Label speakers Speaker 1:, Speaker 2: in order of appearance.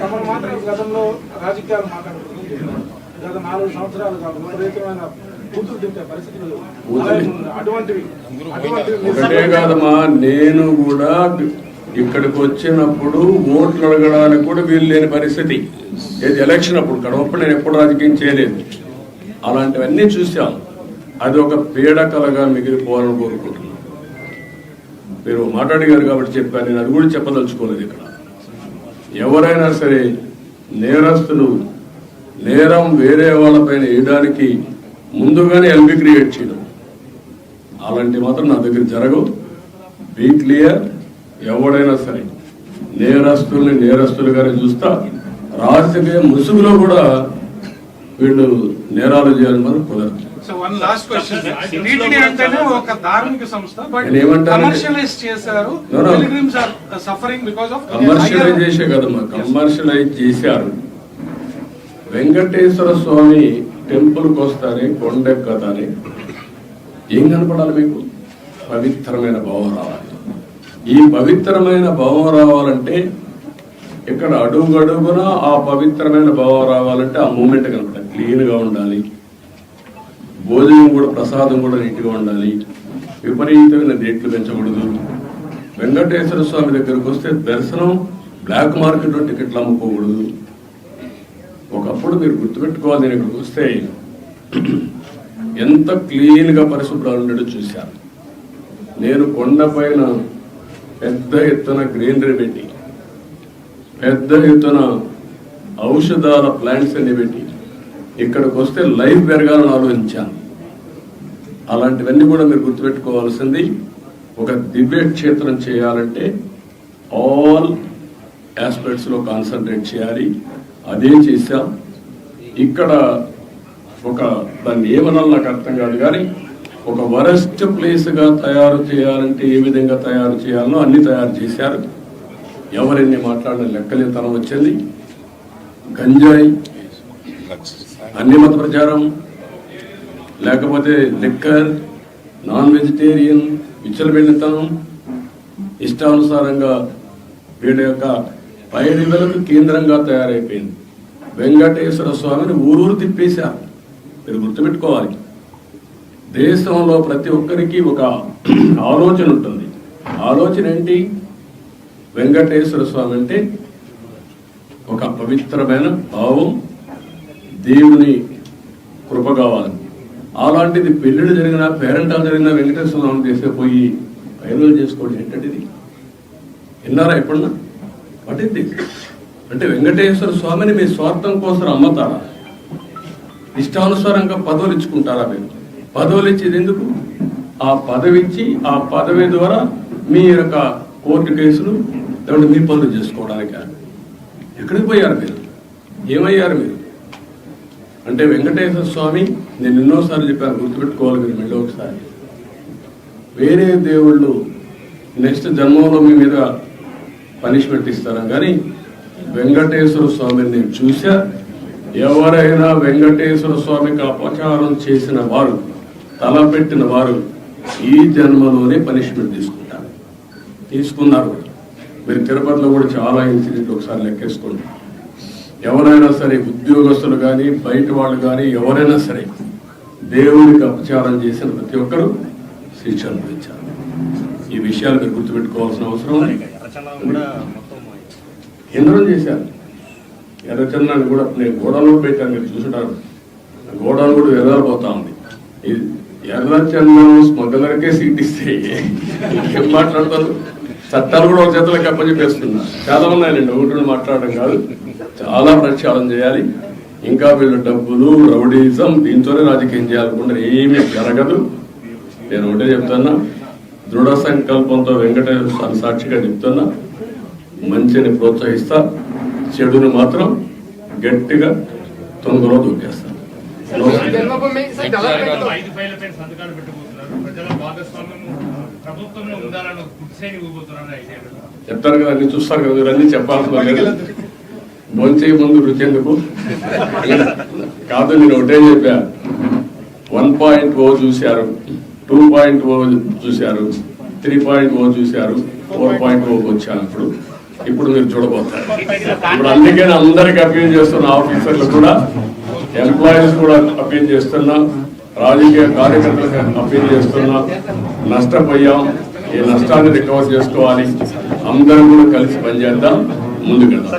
Speaker 1: తమను మాత్రం గతంలో రాజకీయాలు మాట్లాడుతున్నారు గత నాలుగు సంవత్సరాలుగా విపరీతమైన
Speaker 2: ఒకటే కాదమ్మా నేను కూడా ఇక్కడికి వచ్చినప్పుడు ఓట్లు అడగడానికి కూడా వీలు లేని పరిస్థితి. ఇది ఎలక్షన్ అప్పుడు కడవప్పుడు నేను ఎప్పుడు రాజకీయం చేయలేదు. అలాంటివన్నీ చూసాం అది ఒక పీడకలగా మిగిలిపోవాలని కోరుకుంటున్నాను మీరు మాట్లాడిగారు కాబట్టి చెప్పాను. నేను అది కూడా చెప్పదలుచుకోలేదు ఇక్కడ. ఎవరైనా సరే నేరస్తులు నేరం వేరే వాళ్ళపైన వేయడానికి ముందుగానే ఎల్బి క్రియేట్ చేయడం. అలాంటి మాత్రం నా దగ్గర జరగవు. బీ క్లియర్ ఎవడైనా సరే నేరస్తుల్ని నేరస్తులుగానే చూస్తా. రాజకీయ ముసుగులో కూడా వీళ్ళు నేరాలు చేయాలని మనం కుదరదు.
Speaker 1: So one last question TTD అంటేనే ఒక ధార్మిక సంస్థ బట్ కమర్షియలైజ్ చేశారు. సఫరింగ్ బికాస్ ఆఫ్
Speaker 2: కమర్షియలైజ్ చేసే కదమ్మా. కమర్షియలైజ్ చేశారు. వెంకటేశ్వర స్వామి టెంపుల్కి వస్తానే కొండెక్కతానే ఏం కనపడాలి మీకు? పవిత్రమైన భావం రావాలి. ఈ పవిత్రమైన భావం రావాలంటే ఇక్కడ అడుగడుగున ఆ పవిత్రమైన భావం రావాలంటే ఆ మూమెంట్ కనపడాలి. క్లీన్గా ఉండాలి. భోజనం కూడా ప్రసాదం కూడా నీట్గా ఉండాలి. విపరీతమైన రేట్లు పెంచకూడదు. వెంకటేశ్వర స్వామి దగ్గరకు వస్తే దర్శనం బ్లాక్ మార్కెట్లో టికెట్లు అమ్ముకోకూడదు. ఒకప్పుడు మీరు గుర్తుపెట్టుకోవాలి నేను ఇక్కడికి వస్తే ఎంత క్లీన్గా పరిశుభ్రాలు ఉండేటో చూశాను. నేను కొండపైన పెద్ద ఎత్తున గ్రీనరీ పెట్టి పెద్ద ఎత్తున ఔషధాల ప్లాంట్స్ అన్ని పెట్టి ఇక్కడికి వస్తే లైఫ్ పెరగాలని ఆలోచించాను. అలాంటివన్నీ కూడా మీరు గుర్తుపెట్టుకోవాల్సింది ఒక దివ్య క్షేత్రం చేయాలంటే ఆల్ ఆస్పెక్ట్స్లో కాన్సన్ట్రేట్ చేయాలి. అదే చేశాం. ఇక్కడ ఒక దాన్ని ఏమనాలి నాకు అర్థం కాదు కానీ ఒక వరస్ట్ ప్లేస్గా తయారు చేయాలంటే ఏ విధంగా తయారు చేయాలనో అన్ని తయారు చేశారు. ఎవరెన్ని మాట్లాడిన లెక్కలేతనం వచ్చింది. గంజాయి అన్ని మత ప్రచారం లేకపోతే లిక్కర్ నాన్ వెజిటేరియన్ విచ్చలబెళ్ళితనం ఇష్టానుసారంగా వీళ్ళ యొక్క పైడివలకు కేంద్రంగా తయారైపోయింది. వెంకటేశ్వర స్వామిని ఊరూరు తిప్పేశారు మీరు గుర్తుపెట్టుకోవాలి. దేశంలో ప్రతి ఒక్కరికి ఒక ఆలోచన ఉంటుంది. ఆలోచన ఏంటి? వెంకటేశ్వర స్వామి అంటే ఒక పవిత్రమైన భావం దేవుని కృప కావాలి. అలాంటిది పెళ్ళిళ్ళు జరిగిన పేరెంటాలు జరిగిన వెంకటేశ్వర స్వామి చేసే పోయి పైరులు చేసుకోవడం ఏంటంటే ఇది విన్నారా ఎప్పుడన్నా? వాట్ అంటే వెంకటేశ్వర స్వామిని మీ స్వార్థం కోసం అమ్మతారా ఇష్టానుసారంగా పదవులు ఇచ్చుకుంటారా మీరు? పదవులు ఇచ్చేది ఎందుకు? ఆ పదవి ఇచ్చి ఆ పదవి ద్వారా మీ యొక్క కోర్టు కేసులు లేదంటే మీ పనులు చేసుకోవడానికి. ఎక్కడికి పోయారు మీరు? ఏమయ్యారు మీరు? అంటే వెంకటేశ్వర స్వామి నేను ఎన్నోసార్లు చెప్పాను గుర్తుపెట్టుకోవాలి మీరు మళ్ళీ ఒకసారి. వేరే దేవుళ్ళు నెక్స్ట్ జన్మంలో మీ మీద పనిష్మెంట్ ఇస్తారా? కానీ వెంకటేశ్వర స్వామిని నేను చూసా ఎవరైనా వెంకటేశ్వర స్వామికి అపచారం చేసిన వారు తలపెట్టిన వారు ఈ జన్మలోనే పనిష్మెంట్ తీసుకుంటారు. తీసుకున్నారు. మీరు తిరుపతిలో కూడా చాలా ఇన్సిడెంట్ ఒకసారి లెక్కేసుకోండి. ఎవరైనా సరే ఉద్యోగస్తులు కానీ బయట వాళ్ళు కానీ ఎవరైనా సరే దేవునికి అపచారం చేసిన ప్రతి ఒక్కరూ శిక్ష అనుభవించారు ఈ విషయాలు మీరు గుర్తుపెట్టుకోవాల్సిన అవసరం ఉంది. చేశారు? ఎర్రచందనాన్ని కూడా నేను గోడలో పెట్టాను మీరు చూసుంటారు. గోడలు కూడా ఎర్రపోతా ఉంది. ఇది ఎర్రచందనం స్మగ్లర్కే సీట్ ఇస్తే ఏం మాట్లాడతారు? చట్టాలు కూడా ఒక చేతులకు అప్పచెప్పేస్తున్నా చాలా ఉన్నాయండి ఒకటి మాట్లాడడం కాదు. చాలా ప్రక్షాళన చేయాలి. ఇంకా వీళ్ళు డబ్బులు రౌడీజం దీంతోనే రాజకీయం చేయాలనుకుంటారు ఏమీ జరగదు. నేను ఒకటే చెప్తున్నా. దృఢ సంకల్పంతో వెంకటేశ్వర స్వామి సాక్షిగా చెప్తున్నా. మంచిని ప్రోత్సహిస్తా. చెడుని మాత్రం గట్టిగా తొందరలో దూకేస్తా.
Speaker 3: జన్మభూమి
Speaker 2: చెప్తారు కదా అన్ని చూస్తారు కదా మీరు అన్ని చెప్పాల్సిన భోంచేయ ముందు రుచి ఎందుకు కాదు నేను ఒకటే చెప్పా. వన్ పాయింట్ ఓ చూశారు టూ పాయింట్ ఓ చూశారు త్రీ పాయింట్ ఓ చూశారు ఫోర్ పాయింట్ ఓ వచ్చాను ఇప్పుడు. ఇప్పుడు మీరు చూడబోతారు. ఇప్పుడు అందుకని అందరికి అప్పీల్ చేస్తున్న ఆఫీసర్లు కూడా ఎంప్లాయీస్ కూడా అప్పీల్ చేస్తున్నా. రాజకీయ కార్యకర్తలకు అప్పీల్ చేస్తున్నా నష్టపోయాం ఈ నష్టాన్ని రికవర్ చేసుకోవాలి. అందరం కూడా కలిసి పనిచేద్దాం ముందుకెళ్దాం.